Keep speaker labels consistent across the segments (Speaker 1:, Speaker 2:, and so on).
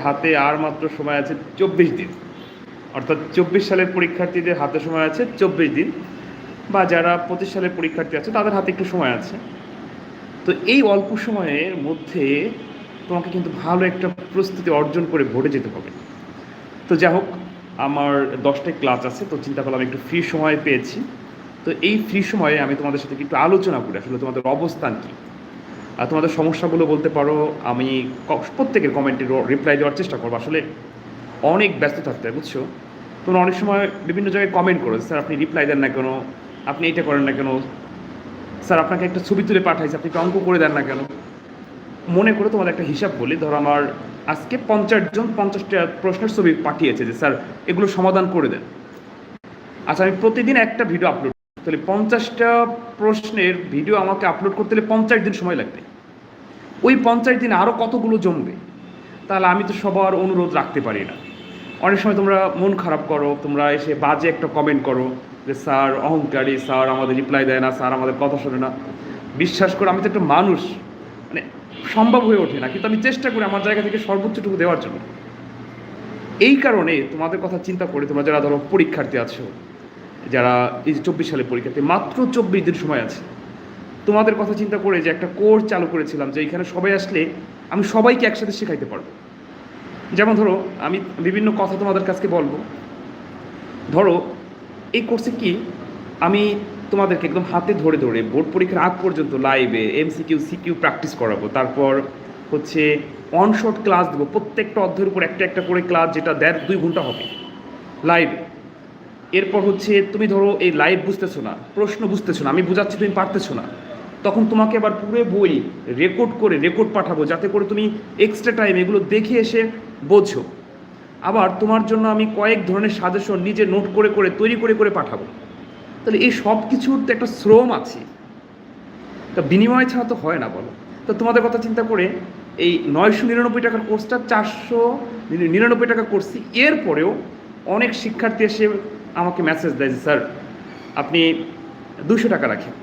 Speaker 1: হাতে আর মাত্র সময় আছে চব্বিশ দিন। অর্থাৎ চব্বিশ সালের পরীক্ষার্থীদের হাতে সময় আছে চব্বিশ দিন বা যারা পঁচিশ সালের পরীক্ষার্থী আছে, তাদের হাতে একটু সময় আছে। তো এই অল্প সময়ের মধ্যে তোমাকে কিন্তু ভালো একটা প্রস্তুতি অর্জন করে ভোটে যেতে হবে। তো যাই হোক, আমার দশটায় ক্লাস আছে, তো চিন্তা করলাম একটু ফ্রি সময় পেয়েছি। তো এই ফ্রি সময়ে আমি তোমাদের সাথে একটু আলোচনা করি, আসলে তোমাদের অবস্থান কী? তোমাদের সমস্যাগুলো বলতে পারো, আমি প্রত্যেকের কমেন্টে রিপ্লাই দেওয়ার চেষ্টা করব। আসলে অনেক ব্যস্ত থাকতে হয়, বুঝছ? তোমরা অনেক সময় বিভিন্ন জায়গায় কমেন্ট করো স্যার, আপনি রিপ্লাই দেন না কেন? আপনি এটা করেন না কেন? স্যার, আপনাকে একটা ছবি তুলে পাঠাইছে, আপনি অঙ্ক করে দেন না কেন? মনে করে তোমাদের একটা হিসাব বলি। ধরো আমার আজকে পঞ্চাশ জন পঞ্চাশটা প্রশ্নের ছবি পাঠিয়েছে যে, স্যার, এগুলো সমাধান করে দেন। আচ্ছা আমি প্রতিদিন একটা ভিডিও আপলোড তাহলে পঞ্চাশটা প্রশ্নের ভিডিও আমাকে আপলোড করতে হলে পঞ্চাশ দিন সময় লাগবে। ওই পঞ্চাশ দিন আরও কতগুলো জমবে? তাহলে আমি তো সবার অনুরোধ রাখতে পারি না। অনেক সময় তোমরা মন খারাপ করো, তোমরা এসে বাজে একটা কমেন্ট করো যে, স্যার, অহংকারী, স্যার, আমাদের রিপ্লাই দেয় না, স্যার, আমাদের কথা শোনে না। বিশ্বাস করো, আমি তো একটা মানুষ। মানে সম্ভব হয়ে ওঠে না, কিন্তু আমি চেষ্টা করি আমার জায়গা থেকে সর্বোচ্চটুকু দেওয়ার জন্য। এই কারণে তোমাদের কথা চিন্তা করে তোমরা যারা ধরো পরীক্ষার্থী আছো, যারা এই চব্বিশ সালে পরীক্ষার্থী, মাত্র চব্বিশ দিন সময় আছে। তোমাদের কথা চিন্তা করে যে একটা কোর্স চালু করেছিলাম, যে এখানে সবাই আসলে আমি সবাইকে একসাথে শেখাইতে পারব। যেমন ধরো, আমি বিভিন্ন কথা তোমাদের কাছকে বলব। ধরো, এই কোর্সে কি আমি তোমাদেরকে একদম হাতে ধরে ধরে বোর্ড পরীক্ষার আগ পর্যন্ত লাইভে এমসিকিউ সিকিউ প্র্যাকটিস করাবো। তারপর হচ্ছে অন শর্ট ক্লাস দেবো। প্রত্যেকটা অধ্যায়ের উপর একটা একটা করে ক্লাস যেটা দেড় দুই ঘণ্টা হবে লাইভে এরপর হচ্ছে তুমি ধরো এই লাইভ বুঝতেছো না, প্রশ্ন বুঝতেছো না, আমি বুঝাচ্ছি তুমি পারতেছো না। তখন তোমাকে আবার পুরো বই রেকর্ড করে রেকর্ড পাঠাবো, যাতে করে তুমি এক্সট্রা টাইম এগুলো দেখে এসে বোঝো। আবার তোমার জন্য আমি কয়েক ধরনের সাজেশন নিজে নোট করে করে, তৈরি করে করে পাঠাবো। তাহলে এই সব কিছুর তো একটা শ্রম আছে। তা বিনিময় ছাড়া তো হয় না, বলো। তো তোমাদের কথা চিন্তা করে এই নয়শো নিরানব্বই টাকার কোর্সটা চারশো নিরানব্বই টাকা করছি। এরপরেও অনেক শিক্ষার্থী এসে আমাকে মেসেজ দেয় যে স্যার আপনি দুশো টাকা রাখেন।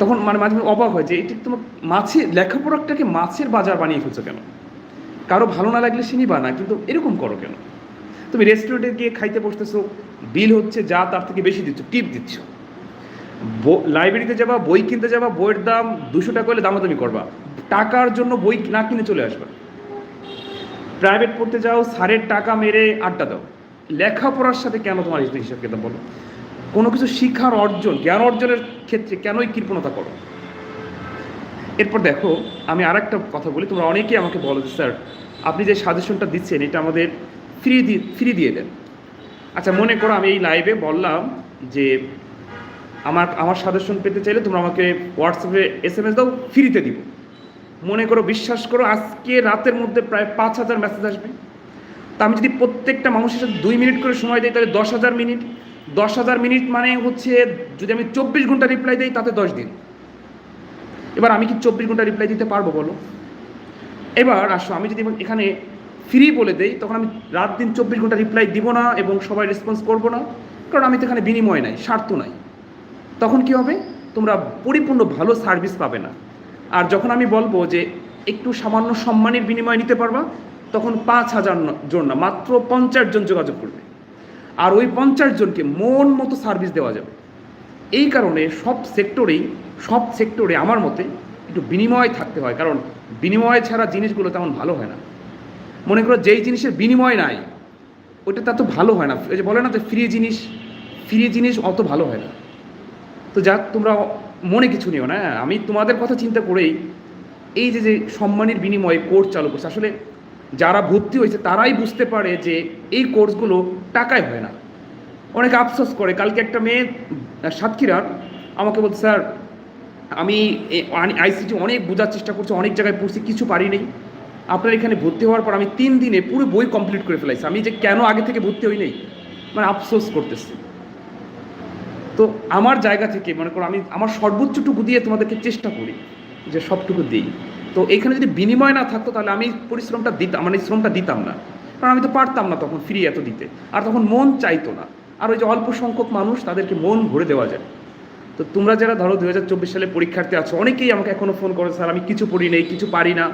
Speaker 1: তখন মানে মাঝে মাঝে অবাক হয় যে এটি তোমার মাছের, লেখাপড়াটাকে মাছের বাজার বানিয়ে ফেলছো কেন? কারও ভালো না লাগলে সে নিবা না কিন্তু এরকম করো কেন? তুমি রেস্টুরেন্টে গিয়ে খাইতে বসতেছো বিল হচ্ছে যা তার থেকে বেশি দিচ্ছ টিপ দিচ্ছ। লাইব্রেরিতে যাবা, বই কিনতে যাবা, বইয়ের দাম দুশো টাকা হলে দামাদামি করবা, টাকার জন্য বই না কিনে চলে আসবা। প্রাইভেট পড়তে যাও স্যারের টাকা মেরে আড্ডা দাও। লেখাপড়ার সাথে কেন তোমার হিসাব কিতাব বলো? কোনো কিছু শিক্ষার অর্জন, জ্ঞান অর্জনের ক্ষেত্রে কেনই কৃপণতা করো? এরপর দেখো, আমি আর একটা কথা বলি, তোমরা অনেকেই আমাকে বলো যে, স্যার, আপনি যে সাজেশনটা দিচ্ছেন, এটা আমাদের ফ্রি দিয়ে ফ্রি দিয়ে দেন। আচ্ছা মনে করো আমি এই লাইভে বললাম যে, আমার আমার সাজেশন পেতে চাইলে তোমরা আমাকে হোয়াটসঅ্যাপে এস এম এস দাও ফ্রিতে দিব। মনে করো, বিশ্বাস করো, আজকে রাতের মধ্যে প্রায় পাঁচ হাজার মেসেজ আসবে। তা আমি যদি প্রত্যেকটা মানুষের সাথে দুই মিনিট করে সময় দিই, তাহলে দশ হাজার মিনিট। দশ হাজার মিনিট মানে হচ্ছে যদি আমি চব্বিশ ঘণ্টা রিপ্লাই দিই, তাতে দশ দিন। এবার আমি কি চব্বিশ ঘণ্টা রিপ্লাই দিতে পারব বলো? এবার আসো, আমি যদি এখানে ফ্রি বলে দেই, তখন আমি রাত দিন চব্বিশ ঘণ্টা রিপ্লাই দিব না এবং সবাই রেসপন্স করব না, কারণ আমি তো এখানে বিনিময় নাই, স্বার্থ নাই। তখন কি হবে? তোমরা পরিপূর্ণ ভালো সার্ভিস পাবে না। আর যখন আমি বলব যে একটু সামান্য সম্মানের বিনিময় নিতে পারবা, তখন পাঁচ হাজার জন না, মাত্র পঞ্চাশ জন যোগাযোগ করবে। আর ওই পঞ্চাশ জনকে মন মতো সার্ভিস দেওয়া যাবে। এই কারণে সব সেক্টরেই, সব সেক্টরে আমার মতে একটু বিনিময় থাকতে হয়। কারণ বিনিময় ছাড়া জিনিসগুলো তেমন ভালো হয় না। মনে করো যেই জিনিসের বিনিময় নাই ওটা তা তো ভালো হয় না। ওই যে বলে না যে ফ্রি জিনিস ফ্রি জিনিস অত ভালো হয় না। তো যাক, তোমরা মনে কিছু নিও না। আমি তোমাদের কথা চিন্তা করেই এই যে যে সম্মানের বিনিময়ে কোর্স চালু করছে। আসলে যারা ভর্তি হয়েছে তারাই বুঝতে পারে যে এই কোর্সগুলো টাকায় হয় না। অনেকে আফসোস করে, কালকে একটা মেয়ে সাতক্ষীরার, আমাকে বলছে, স্যার, আমি আইসিটি অনেক বোঝার চেষ্টা করছি, অনেক জায়গায় পড়ছি, কিছু পারিনি আপনার এখানে ভর্তি হওয়ার পর আমি তিন দিনে পুরো বই কমপ্লিট করে ফেলাইছি। আমি যে কেন আগে থেকে ভর্তি হই নাই মানে আফসোস করতেছি। তো আমার জায়গা থেকে, মনে করো, আমি আমার সর্বোচ্চটুকু দিয়ে তোমাদেরকে চেষ্টা করি যে সবটুকু দিই। তো এখানে যদি বিনিময় না থাকতো, তাহলে আমি পরিশ্রমটা দিতাম মানে শ্রমটা দিতাম না। কারণ আমি তো পারতাম না তখন ফ্রি এত দিতে। আর তখন মন চাইতো না। আর ওই যে অল্প সংখ্যক মানুষ তাদেরকে মন ভরে দেওয়া যায়। তো তোমরা যারা ধরো দু সালে পরীক্ষার্থী আছো, অনেকেই আমাকে এখনও ফোন করে, স্যার, আমি কিছু পড়ি নেই, কিছু পারি না।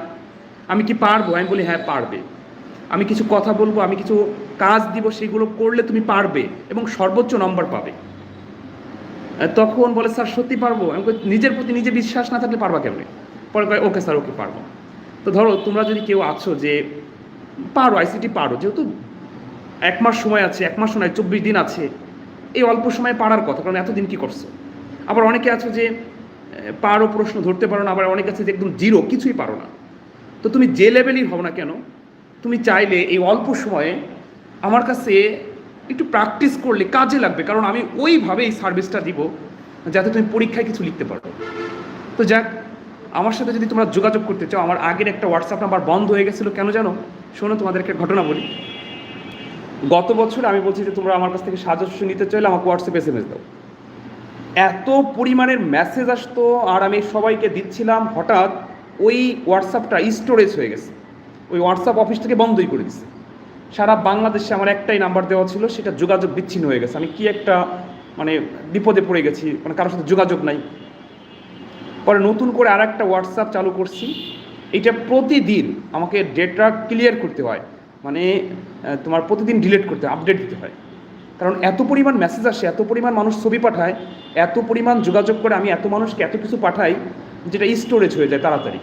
Speaker 1: আমি কি পারব? আমি বলি হ্যাঁ পারবে। আমি কিছু কথা বলব, আমি কিছু কাজ দিব, সেগুলো করলে তুমি পারবে এবং সর্বোচ্চ নম্বর পাবে। তখন বলে, স্যার, সত্যি পারব? আমি নিজের প্রতি নিজে বিশ্বাস না থাকলে পারবা কেমনে? পরে ওকে, স্যার, ওকে পারব তো ধরো তোমরা যদি কেউ আছো যে পারো আইসিটি পারো। যেহেতু এক মাস সময় আছে, এক মাস নয়, চব্বিশ দিন আছে। এই অল্প সময়ে পারার কথা, কারণ এতদিন কি করছ? আবার অনেকে আছে যে পারো প্রশ্ন ধরতে পারো না, আবার অনেকে আছে যে একদম জিরো, কিছুই পারো না। তো তুমি যে লেভেলই হও না কেন, তুমি চাইলে এই অল্প সময়ে আমার কাছে একটু প্র্যাকটিস করলে কাজে লাগবে, কারণ আমি ওইভাবে এই সার্ভিসটা দিব, যাতে তুমি পরীক্ষায় কিছু লিখতে পারো। তো যাক, আমার সাথে যদি তোমরা যোগাযোগ করতে চাও, আমার আগের একটা হোয়াটসঅ্যাপ নাম্বার বন্ধ হয়ে গেছিল, কেন জানো? শোনো, তোমাদেরকে ঘটনা বলি। গত বছর আমি বলছি যে তোমরা আমার কাছ থেকে সাজস্য নিতে চাইলে আমাকে হোয়াটসঅ্যাপ এস এম এস দাও। এত পরিমাণের মেসেজ আসতো আর আমি সবাইকে দিচ্ছিলাম, হঠাৎ ওই হোয়াটসঅ্যাপটা স্টোরেজ হয়ে গেছে। ওই হোয়াটসঅ্যাপ অফিস থেকে বন্ধই করে দিছে। সারা বাংলাদেশে আমার একটাই নাম্বার দেওয়া ছিল, সেটা যোগাযোগ বিচ্ছিন্ন হয়ে গেছে। আমি কি একটা মানে বিপদে পড়ে গেছি মানে কারোর সাথে যোগাযোগ নাই। পরে নতুন করে আর একটা হোয়াটসঅ্যাপ চালু করছি। এটা প্রতিদিন আমাকে ডেটা ক্লিয়ার করতে হয়। মানে তোমার প্রতিদিন ডিলিট করতে হয়, আপডেট দিতে হয়। কারণ এত পরিমাণ মেসেজ আসে, এত পরিমাণ মানুষ ছবি পাঠায়, এত পরিমাণ যোগাযোগ করে আমি এত মানুষকে এত কিছু পাঠাই, যেটা স্টোরেজ হয়ে যায় তাড়াতাড়ি।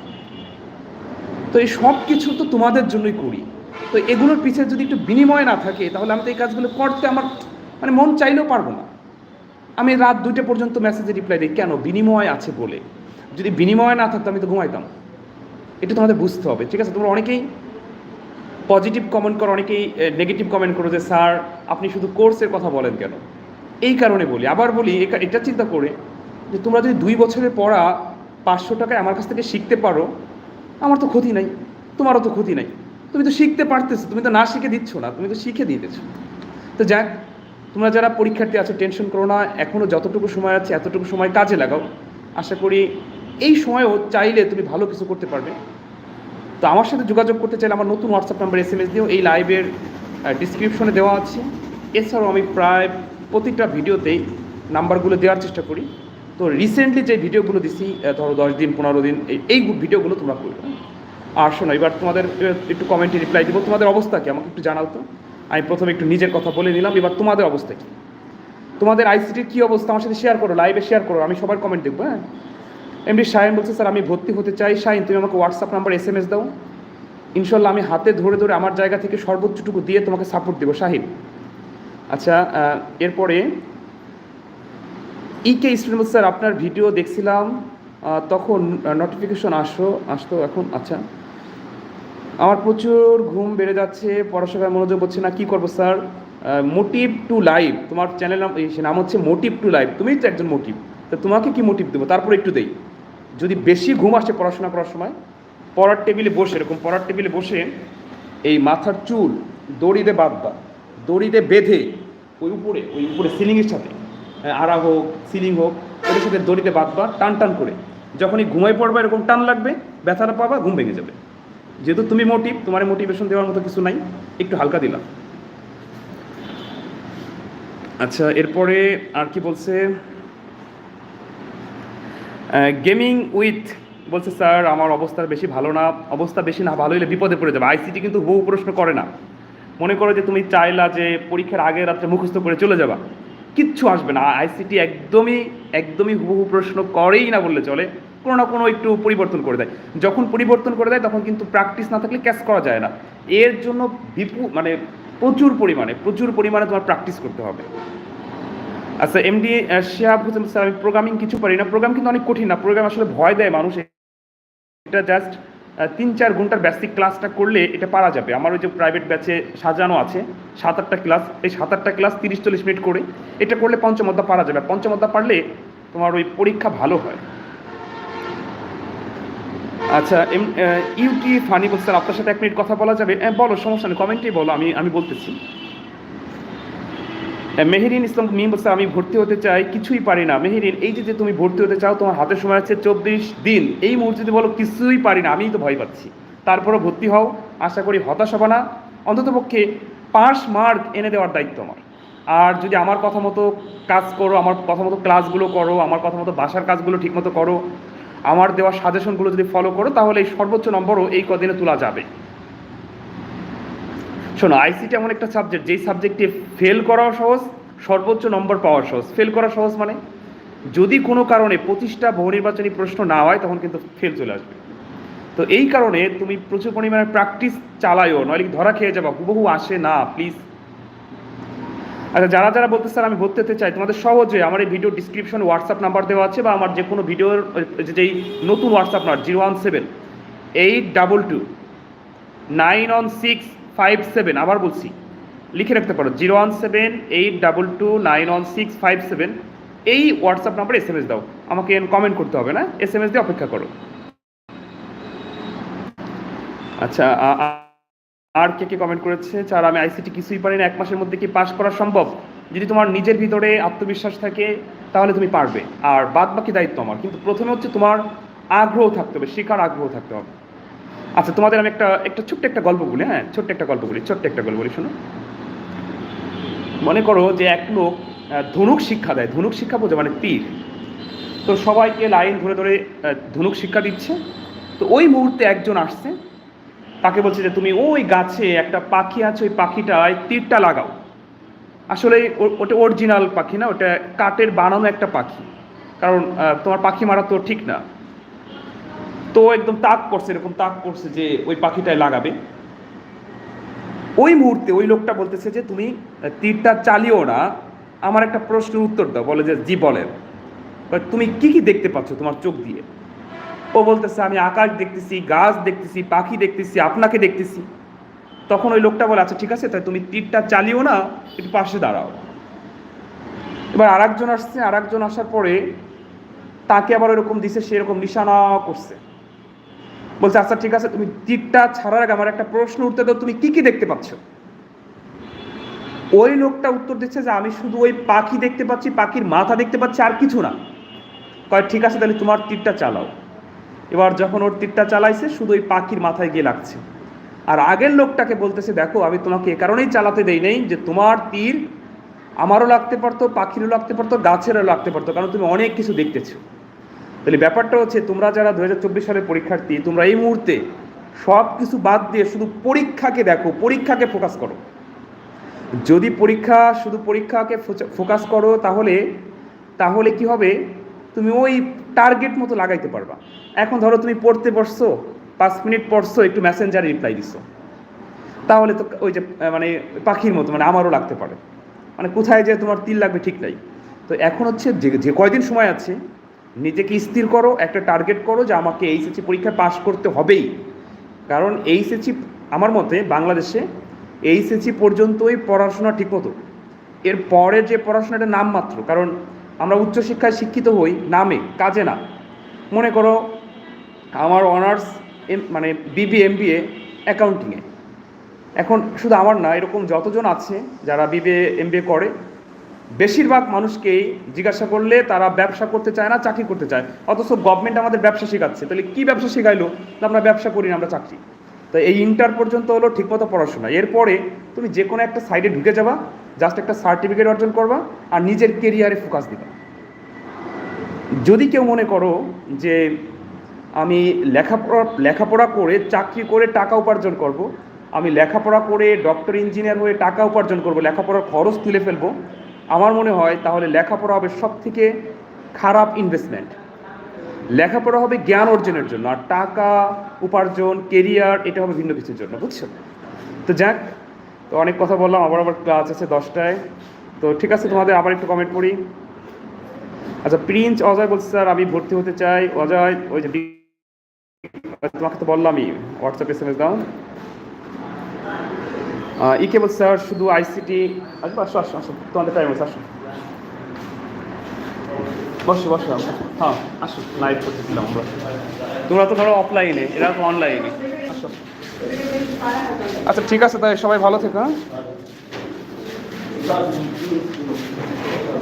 Speaker 1: তো এই সব কিছু তো তোমাদের জন্যই করি। তো এগুলোর পিছিয়ে যদি একটু বিনিময় না থাকে, তাহলে আমি তো এই কাজগুলো করতে আমার মানে মন চাইলেও পারব না। আমি রাত দুইটা পর্যন্ত মেসেজে রিপ্লাই দিই, কেন? বিনিময় আছে বলে। যদি বিনিময় না থাকতো আমি তো ঘুমাইতাম। এটা তোমাদের বুঝতে হবে। ঠিক আছে? তোমরা অনেকেই পজিটিভ কমেন্ট করো, অনেকেই নেগেটিভ কমেন্ট করো যে, স্যার, আপনি শুধু কোর্সের কথা বলেন কেন? এই কারণে বলি। আবার বলি এটা চিন্তা করে যে, তোমরা যদি দুই বছরের পড়া পাঁচশো টাকায় আমার কাছ থেকে শিখতে পারো, আমার তো ক্ষতি নাই। তোমারও তো ক্ষতি নাই। তুমি তো শিখতে পারতেছো, তুমি তো না শিখে দিচ্ছ না, তুমি তো শিখে দিতেছো তো যাক, তোমরা যারা পরীক্ষার্থী আছো, টেনশন করো না। এখনও যতটুকু সময় আছে, এতটুকু সময় কাজে লাগাও। আশা করি এই সময়ও চাইলে তুমি ভালো কিছু করতে পারবে। তো আমার সাথে যোগাযোগ করতে চাইলে আমার নতুন WhatsApp number S M S দিও এই লাইভের ডিসক্রিপশনে দেওয়া আছে। এছাড়াও আমি প্রায় প্রতিটা ভিডিওতেই নাম্বারগুলো দেওয়ার চেষ্টা করি। তো রিসেন্টলি যে ভিডিওগুলো দিছি ধরো দশ দিন, পনেরো দিন, এই- এই ভিডিওগুলো তোমরা করবে। আর শোনো, এবার তোমাদের একটু কমেন্টে রিপ্লাই দিব। তোমাদের অবস্থা কি? আমাকে একটু জানাও তো। আমি প্রথমে একটু নিজের কথা বলে নিলাম। এবার তোমাদের অবস্থা কি? তোমাদের আইসিটির কী অবস্থা? আমার সাথে শেয়ার করো লাইভে শেয়ার করো। আমি সবার কমেন্ট দেখব হ্যাঁ? এমডি শাহিন বলছে, স্যার, আমি ভর্তি হতে চাই। শাহিন তুমি আমাকে WhatsApp number S M S দাও। ইনশাল্লাহ আমি হাতে ধরে ধরে আমার জায়গা থেকে সর্বোচ্চটুকু দিয়ে তোমাকে সাপোর্ট দেবো শাহিন আচ্ছা এরপরে ইকে স্টুডেন্ট স্যার, আপনার ভিডিও দেখছিলাম তখন নোটিফিকেশন আসো, আসতো এখন আচ্ছা। আমার প্রচুর ঘুম বেড়ে যাচ্ছে, পড়াশোনায় মনোযোগ হচ্ছে না, কি করব, স্যার? মোটিভ টু লাইভ তোমার চ্যানেল নাম নাম হচ্ছে মোটিভ টু লাইভ তুমিই তো একজন মোটিভ তো তোমাকে কি মোটিভ দেবো? তারপরে একটু দেই। যদি বেশি ঘুম আসে পড়াশোনা করার সময় পড়ার টেবিলে বসে এরকম পড়ার টেবিলে বসে এই মাথার চুল দড়িতে বাঁধবা দড়িতে বেঁধে ওই উপরে ওই উপরে সিলিংয়ের সাথে হ্যাঁ, আড়া হোক সিলিং হোক ওদের সাথে দড়িতে বাঁধবা টান টান করে। যখনই ঘুমাই পড়বা এরকম টান লাগবে ব্যথাটা পাবা ঘুম ভেঙে যাবে। যেহেতু তুমি মোটিভ তোমার মোটিভেশন দেওয়ার মতো কিছু নাই একটু হালকা দিলাম আচ্ছা এরপরে আর কি বলছে? গেমিং উইথ বলছে স্যার, আমার অবস্থা বেশি ভালো না। অবস্থা বেশি না, ভালো হলে বিপদে পড়ে যাবে। আইসিটি কিন্তু বহু প্রশ্ন করে না। মনে করো যে তুমি চাইলা যে পরীক্ষার আগে রাত্রে মুখস্থ করে চলে যাবা। কিচ্ছু আসবে না। আইসিটি একদমই একদমই হুবহু প্রশ্ন করেই না বললে চলে। কোনো না কোনো একটু পরিবর্তন করে দেয়। যখন পরিবর্তন করে দেয়, তখন কিন্তু প্র্যাকটিস না থাকলে ক্যাচ করা যায় না। এর জন্য বিপুল মানে প্রচুর পরিমাণে প্রচুর পরিমাণে তোমার প্র্যাকটিস করতে হবে। আচ্ছা এমডি শিহাব হোসেন স্যার, আমি প্রোগ্রামিং কিছু পারি না। প্রোগ্রাম কিন্তু অনেক কঠিন না। প্রোগ্রাম আসলে ভয় দেয় মানুষ। এটা জাস্ট তিন চার ঘণ্টার বেসিক ক্লাসটা করলে এটা পারা যাবে। আমার ওই যে প্রাইভেট ব্যাচে সাজানো আছে, সাত আটটা ক্লাস এই সাত আটটা ক্লাস তিরিশ চল্লিশ মিনিট করে এটা করলে পঞ্চমদ্দা পারা যাবে। আর পঞ্চমদ্দা পারলে তোমার ওই পরীক্ষা ভালো হয়। আচ্ছা এম ইউটি ফানি বলছে স্যার আপনার সাথে এক মিনিট কথা বলা যাবে। হ্যাঁ বলো, সমস্যা নেই। কমেন্টেই বলো, আমি আমি বলতেছি। মেহেরিন ইসলাম মিম বলছে আমি ভর্তি হতে চাই, কিছুই পারি না। মেহেরিন, এই যে তুমি ভর্তি হতে চাও, তোমার হাতে সময় আছে চব্বিশ দিন। এই মুহূর্তে বলো কিছুই পারি না, আমিই তো ভয় পাচ্ছি। তারপরও ভর্তি হও, আশা করি হতাশ হবে না। অন্ততপক্ষে পাস মার্ক এনে দেওয়ার দায়িত্ব আমার। আর যদি আমার কথা মতো কাজ করো, আমার কথা মতো ক্লাসগুলো করো, আমার কথা মতো বাসার কাজগুলো ঠিকমতো করো, আমার দেওয়া সাজেশনগুলো যদি ফলো করো, তাহলে এই সর্বোচ্চ নম্বরও এই কদিনে তোলা যাবে। শোনো আইসিটি এমন একটা সাবজেক্ট যেই সাবজেক্টে ফেল করাও সহজ, সর্বোচ্চ নম্বর পাওয়া সহজ। ফেল করা সহজ মানে যদি কোনো কারণে পঁচিশটা বহু নির্বাচনী প্রশ্ন না হয়, তখন কিন্তু ফেল চলে আসবে। তো এই কারণে তুমি প্রচুর পরিমাণে প্র্যাকটিস চালাইও নইলে ধরা খেয়ে যাবা, হুবহু আসে না প্লিজ আচ্ছা যারা যারা বলতে স্যার আমি ভর্তি হতে চাই, তোমাদের সহজে আমার এই ভিডিও ডিসক্রিপশন হোয়াটসঅ্যাপ নাম্বার দেওয়া আছে, বা আমার যে কোনো ভিডিওর যেই নতুন WhatsApp number zero one seven eight double two nine one six five seven আবার বলছি, লিখে রাখতে পারো zero one seven eight double two nine one six five seven এই হোয়াটসঅ্যাপ নাম্বারে এস এম এস দাও, আমাকে কমেন্ট করতে হবে না এস এম এস দিয়ে অপেক্ষা করো। আচ্ছা আর কে কে কমেন্ট করেছে? স্যার আমি আইসিটি কিছুই পারি না, এক মাসের মধ্যে কি পাস করা সম্ভব? যদি তোমার নিজের ভিতরে আত্মবিশ্বাস থাকে, তাহলে তুমি পারবে। আর বাদ বাকি দায়িত্ব আমার, কিন্তু প্রথমে হচ্ছে তোমার আগ্রহ থাকতে হবে শেখার আগ্রহ থাকতে হবে। আচ্ছা তোমাদের আমি একটা একটা ছোট্ট একটা গল্প বলি হ্যাঁ? ছোট্ট একটা গল্প বলি, ছোট্ট একটা গল্প বলি, শোনো। মনে করো যে এক লোক ধনুক শিক্ষা দেয়, ধনুক শিক্ষা বোঝে মানে তীর। তো সবাইকে লাইন ধরে ধরে ধনুক শিক্ষা দিচ্ছে। তো ওই মুহূর্তে একজন আসছে, তাকে বলছে যে, তুমি ওই গাছে একটা পাখি আছে, ওই পাখিটায় তীরটা লাগাও। আসলে ওটা অরিজিনাল পাখি না, ওটা কাঠের বানানো একটা পাখি। কারণ তোমার পাখি মারা তো ঠিক না। তো একদম তাক করছে এরকম তাক করছে যে ওই পাখিটায় লাগাবে। ওই মুহূর্তে ওই লোকটা বলতেছে যে তুমি তীরটা চালিও না। আমার একটা প্রশ্নের উত্তর দাও বলে যে জি বলেন। বলে, তুমি কি কি দেখতে পাচ্ছ তোমার চোখ দিয়ে? ও বলতেছে আমি আকাশ দেখতেছি গাছ দেখতেছি পাখি দেখতেছি আপনাকে দেখতেছি। তখন ওই লোকটা বলে আচ্ছা ঠিক আছে তাই তুমি তীরটা চালিও না একটু পাশে দাঁড়াও। এবার আরেকজন আসছে আরেকজন আসার পরে তাকে আবার ওরকম দিছে সেরকম নিশানা করছে। বলছে আচ্ছা ঠিক আছে, তুমি তীরটা ছাড়ার আগে আমার একটা প্রশ্ন উঠতে দাও, তুমি কি কি দেখতে পাচ্ছ? ওই লোকটা উত্তর দিচ্ছে যে, আমি শুধু ওই পাখি দেখতে পাচ্ছি, পাখির মাথা দেখতে পাচ্ছি, আর কিছু না। কয়, ঠিক আছে, তাহলে তোমার তীরটা চালাও। এবার যখন ওর তীরটা চালাইছে, শুধু ওই পাখির মাথায় গিয়ে লাগছে। আর আগের লোকটাকে বলতেছে, দেখো, আমি তোমাকে এ কারণেই চালাতে দেই নেই যে, তোমার তীর আমারও লাগতে পারতো, পাখিরও লাগতে পারতো, গাছেরও লাগতে পারতো, কারণ তুমি অনেক কিছু দেখতেছো। তাহলে ব্যাপারটা হচ্ছে তোমরা যারা দু হাজার চব্বিশ সালের পরীক্ষার্থী, তোমরা এই মুহূর্তে সব কিছু বাদ দিয়ে শুধু পরীক্ষাকে দেখো, পরীক্ষাকে ফোকাস করো। যদি পরীক্ষা, শুধু পরীক্ষাকে ফোকাস করো তাহলে তাহলে কি হবে? তুমি ওই টার্গেট মতো লাগাইতে পারবা। এখন ধরো তুমি পড়তে বসছো, পাঁচ মিনিট পড়ছো, একটু মেসেঞ্জারে রিপ্লাই দিছো। তাহলে তো ওই যে মানে পাখির মতো মানে আমারও লাগতে পারে। মানে কোথায় যে তোমার তিল লাগবে ঠিক নাই। তো এখন হচ্ছে যে যে কয়দিন সময় আছে নিজেকে স্থির করো, একটা টার্গেট করো যে আমাকে এইচএসসি পরীক্ষায় পাশ করতে হবেই। কারণ এইচএসসি আমার মতে বাংলাদেশে এইচএসসি পর্যন্তই পড়াশোনা ঠিক ঠিকমতো। এর পরে যে পড়াশোনাটা নামমাত্র কারণ আমরা উচ্চশিক্ষায় শিক্ষিত হই, নামে, কাজে না। মনে করো আমার অনার্স মানে বিবি এম বি এ। অ্যাকাউন্টিংয়ে এখন শুধু আমার না, এরকম যতজন আছে যারা বিবিএ এম করে বেশিরভাগ মানুষকেই জিজ্ঞাসা করলে তারা ব্যবসা করতে চায় না, চাকরি করতে চায়। অথচ গভর্নমেন্ট আমাদের ব্যবসা শেখাচ্ছে। তাহলে কী ব্যবসা শেখাইলো? আমরা ব্যবসা করি না, আমরা চাকরি। তো এই ইন্টার পর্যন্ত হলো ঠিকমতো পড়াশোনা। এরপরে তুমি যে কোনো একটা সাইডে ঢুকে যাবা জাস্ট একটা সার্টিফিকেট অর্জন করবা আর নিজের কেরিয়ারে ফোকাস দিবা। যদি কেউ মনে করো যে আমি লেখাপড়া লেখাপড়া করে চাকরি করে টাকা উপার্জন করব, আমি লেখাপড়া করে ডক্টর ইঞ্জিনিয়ার হয়ে টাকা উপার্জন করব, লেখাপড়ার খরচ তুলে ফেলব আমার মনে হয় তাহলে লেখাপড়া হবে সব থেকে খারাপ ইনভেস্টমেন্ট লেখাপড়া হবে জ্ঞান অর্জনের জন্য, আর টাকা, উপার্জন কেরিয়ার এটা হবে ভিন্ন কিছুর জন্য, বুঝছ? তো যাক, তো অনেক কথা বললাম, আবার আবার ক্লাস আছে দশটায়। তো ঠিক আছে, তোমাদের আবার একটু কমেন্ট করি আচ্ছা প্রিন্স অজয় বলছে, স্যার, আমি ভর্তি হতে চাই। অজয়, ওই যে তোমাকে তো বললামই হোয়াটসঅ্যাপ এস এম এস দাও। আহ, ইকে বলছে স্যার শুধু আইসিটি আসব? আসো আসো আসো। তোমাদের টাইম আছে আসো। বসো বসো হ্যাঁ আসো। লাইভ করতেছিলাম আমরা। তোমরা তো ধরো অফলাইনে এরা তো অনলাইনে আসো। আচ্ছা ঠিক আছে তাই সবাই ভালো থেকো হ্যাঁ?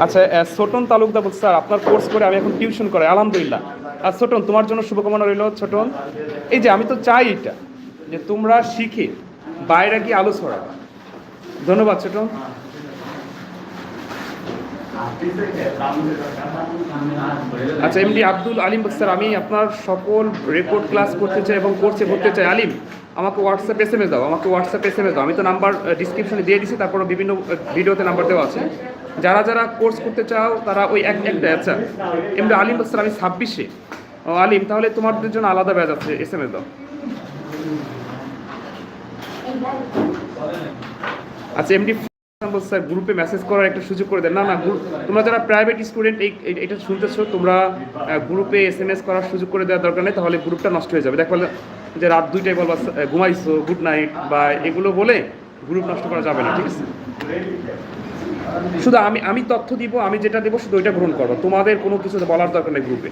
Speaker 1: আচ্ছা ছোটন তালুকদার বলছে স্যার আপনার কোর্স করে আমি এখন টিউশন করাই আলহামদুলিল্লাহ। আর ছোটন তোমার জন্য শুভকামনা রইল ছোটন এই যে আমি তো চাই এটা যে তোমরা শিখে বাইরে গিয়ে আলো ছড়াবা? ধন্যবাদ ছোটন আচ্ছা এমডি আব্দুল আলিম স্যার, আমি আপনার সকল রেকর্ড ক্লাস করতে চাই এবং কোর্সে ভর্তি চাই। আলিম, আমাকে হোয়াটসঅ্যাপ এস এম এস দাও, আমাকে হোয়াটসঅ্যাপ এস এম এস দাও। আমি তো নাম্বার ডিসক্রিপশনে দিয়ে দিছি তারপরে বিভিন্ন ভিডিওতে নাম্বার দেওয়া আছে। যারা যারা কোর্স করতে চাও, তারা ওই এক, একটা আচ্ছা এমডি আলিম স্যার, আমি ছাব্বিশে। আলিম, তাহলে তোমাদের জন্য আলাদা ব্যাচ আছে এস এম এস দাও। আচ্ছা এমডি স্যার গ্রুপে মেসেজ করার একটা সুযোগ করে দেন। না না তোমরা যারা প্রাইভেট স্টুডেন্ট এই এটা শুনতেছো, তোমরা গ্রুপে এস এম এস করার সুযোগ করে দেওয়ার দরকার নেই, তাহলে গ্রুপটা নষ্ট হয়ে যাবে। দেখো, যে রাত দুইটায় বলবা ঘুমাইছো গুড নাইট বা এগুলো বলে গ্রুপ নষ্ট করা যাবে না, ঠিক আছে? শুধু আমি আমি তথ্য দিব, আমি যেটা দেবো, শুধু ওইটা গ্রহণ করো। তোমাদের কোনো কিছু বলার দরকার নেই গ্রুপে